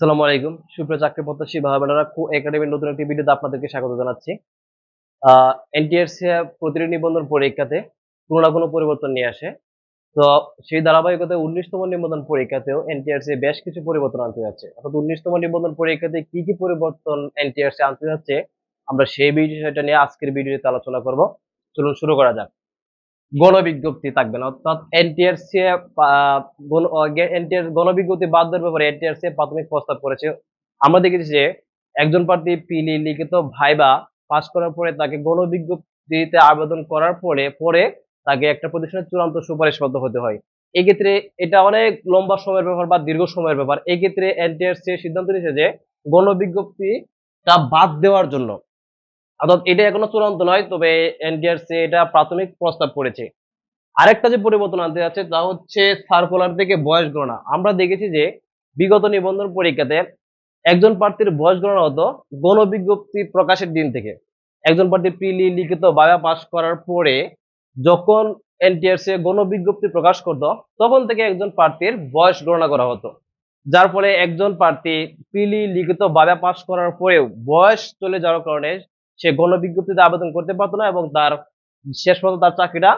আসসালামু আলাইকুম। সুপ্রিয় চাকরি প্রত্যাশী ভাই বোনেরা কো একাডেমির নতুন একটি ভিডিওতে আপনাদেরকে স্বাগত জানাচ্ছি। এনটিআরসি প্রতিটি নিবন্ধন পরীক্ষাতে কোনো না কোনো পরিবর্তন নিয়ে আসে। তো সেই ধারাবাহিকতায় উনিশতম নিবন্ধন পরীক্ষাতেও এনটিআরসি বেশ কিছু পরিবর্তন আনতে যাচ্ছে। অর্থাৎ উনিশতম নিবন্ধন পরীক্ষাতে কি কি পরিবর্তন এনটিআরসি আনতে যাচ্ছে, আমরা সেই বিষয়টা নিয়ে আজকের ভিডিওতে আলোচনা করব। চলুন শুরু করা যাক। গণবিজ্ঞপ্তি থাকবে না। অর্থাৎ এনটিআরসি এনটিআর গণবিজ্ঞপ্তি বাদ দেওয়ার ব্যাপারে এনটিআরসি প্রাথমিক প্রস্তাব করেছে। আমরা দেখেছি যে একজন প্রার্থী পিলি লিখিত ভাইবা পাস করার পরে তাকে গণবিজ্ঞপ্তিতে আবেদন করার পরে পরে তাকে একটা প্রতিষ্ঠানের চূড়ান্ত সুপারিশবদ্ধ হতে হয়। এক্ষেত্রে এটা অনেক লম্বা সময়ের ব্যাপার বা দীর্ঘ সময়ের ব্যাপার। এক্ষেত্রে এনটিআরসি সিদ্ধান্ত নিয়েছে যে গণবিজ্ঞপ্তিটা বাদ দেওয়ার জন্য অর্থাৎ এটা এখনও চূড়ান্ত নয়, তবে এনডিআরসি এটা প্রাথমিক প্রস্তাব করেছে। আরেকটা যে পরিবর্তন আনতে যাচ্ছে, তা হচ্ছে সার্কুলার থেকে বয়স গণনা। আমরা দেখেছি যে বিগত নিবন্ধন পরীক্ষাতে একজন প্রার্থীর বয়স গণনা হতো গণবিজ্ঞপ্তি প্রকাশের দিন থেকে। একজন প্রার্থী প্রিলি লিখিত বায়া পাস করার পরে যখন এনটিআরসি গণবিজ্ঞপ্তি প্রকাশ করত, তখন থেকে একজন প্রার্থীর বয়স গণনা করা হতো। যার ফলে একজন প্রার্থী প্রিলি লিখিত বাবা পাস করার পরেও বয়স চলে যাওয়ার কারণে সে গণবিজ্ঞপ্তিতে আবেদন করতে পারতো না এবং তার শেষ পর্যন্ত তার চাকরিটা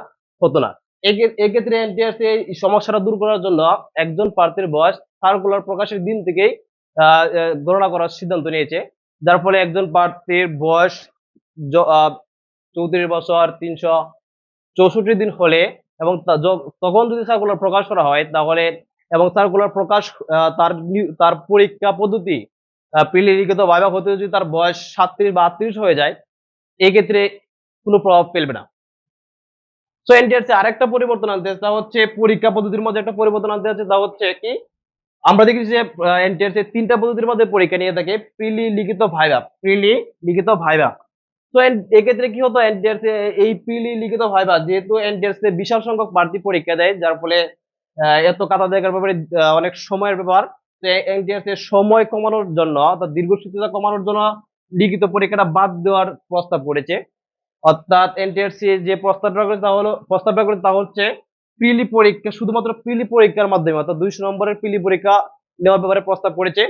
হতো না। এক্ষেত্রে এনটিআরসি এই সমস্যাটা দূর করার জন্য একজন প্রার্থীর বয়স সার্কুলার প্রকাশের দিন থেকেই গণনা করার সিদ্ধান্ত নিয়েছে। যার ফলে একজন প্রার্থীর বয়স চৌত্রিশ বছর, তিনশো চৌষট্টি দিন হলে এবং তখন যদি সার্কুলার প্রকাশ করা হয় তাহলে, এবং সার্কুলার প্রকাশ তার তার পরীক্ষা পদ্ধতি প্রিলি লিখিত ভাইবা হতে যদি তার বয়স সাতত্রিশ বা আটত্রিশ হয়ে যায় এই ক্ষেত্রে কোনো প্রভাব ফেলবে না। সো এনটিআরসি আরেকটা পরিবর্তন আনতে তা হচ্ছে পরীক্ষা পদ্ধতির মধ্যে একটা পরিবর্তন আনতে যাচ্ছে তা হচ্ছে কি? আমরা দেখেছি যে এনটিআরসি তিনটা পদ্ধতির মধ্যে পরীক্ষা নিয়ে থাকে প্রিলি লিখিত ভাইবা প্রিলি লিখিত ভাইবা তো এক্ষেত্রে কি হতো এনটিআরসি এই প্রিলি লিখিত ভাইবা যেহেতু এনটিআরসি বিশাল সংখ্যক প্রার্থী পরীক্ষা দেয়, যার ফলে এত কাতা দেখার ব্যাপারে অনেক সময়ের ব্যাপার সময় কমানোর জন্য অর্থাৎ দীর্ঘসূত্রতা কমানোর জন্য লিখিত পরীক্ষাটা বাদ দেওয়ার প্রস্তাব করেছে। অর্থাৎ এনটিআরসি যে প্রস্তাবটা করেছে তা হলো প্রস্তাবটা করেছে তা হচ্ছে পিলি পরীক্ষা, শুধুমাত্র পিলি পরীক্ষার মাধ্যমে, অর্থাৎ দুইশো নম্বরের পিলি পরীক্ষা নেওয়ার ব্যাপারে প্রস্তাব করেছে।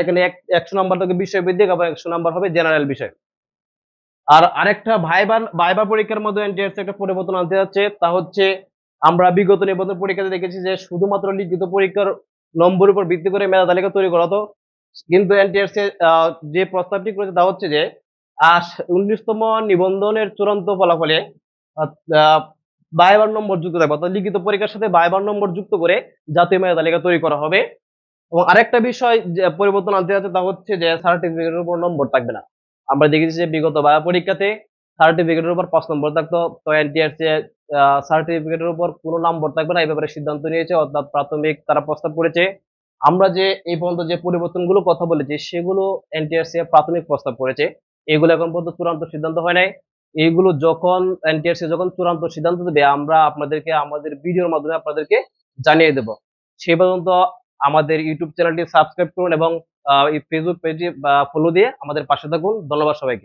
এখানে একশো নম্বর থেকে বিষয় বৃদ্ধি আবার একশো নম্বর হবে জেনারেল বিষয়। আর আরেকটা ভাইবার ভাইবার পরীক্ষার মধ্যে এনটিআরসি একটা পরিবর্তন আনতে যাচ্ছে, তা হচ্ছে আমরা বিগত নিবন্ধন পরীক্ষাতে দেখেছি যে শুধুমাত্র লিখিত পরীক্ষার নম্বর উপর ভিত্তি করে মেধা তালিকা তৈরি করা হতো। কিন্তু এনটিআরসি যে প্রস্তাবটি করেছে তা হচ্ছে যে উনিশতম নিবন্ধনের চূড়ান্ত ফলাফলে বাইবার নম্বর যুক্ত থাকবে। অর্থাৎ লিখিত পরীক্ষার সাথে বাইবার নম্বর যুক্ত করে জাতীয় মেধা তালিকা তৈরি করা হবে। এবং আরেকটা বিষয় পরিবর্তন আনতে যাচ্ছে তা হচ্ছে যে সার্টিফিকেটের উপর নম্বর থাকবে না। আমরা দেখেছি যে বিগত বায়ো পরীক্ষাতে সার্টিফিকেটের উপর পাঁচ নম্বর থাকতো, তো এনটিআরসি সার্টিফিকেটের উপর কোনো নম্বর থাকবে না, এই ব্যাপারে সিদ্ধান্ত নিয়েছে, অর্থাৎ প্রাথমিক তারা প্রস্তাব করেছে। আমরা যে, এই পর্যন্ত যে পরিবর্তনগুলো কথা বলেছি, সেগুলো এনটিআরসি প্রাথমিক প্রস্তাব করেছে। এগুলো এখন পর্যন্ত চূড়ান্ত সিদ্ধান্ত হয় নাই। এইগুলো যখন, এনটিআরসি যখন চূড়ান্ত সিদ্ধান্ত দেবে, আমরা আপনাদেরকে আমাদের ভিডিওর মাধ্যমে আপনাদেরকে জানিয়ে দেব। সে পর্যন্ত আমাদের ইউটিউব চ্যানেলটি সাবস্ক্রাইব করুন এবং ফেসবুক পেজে ফলো দিয়ে আমাদের পাশে থাকুন। ধন্যবাদ সবাইকে।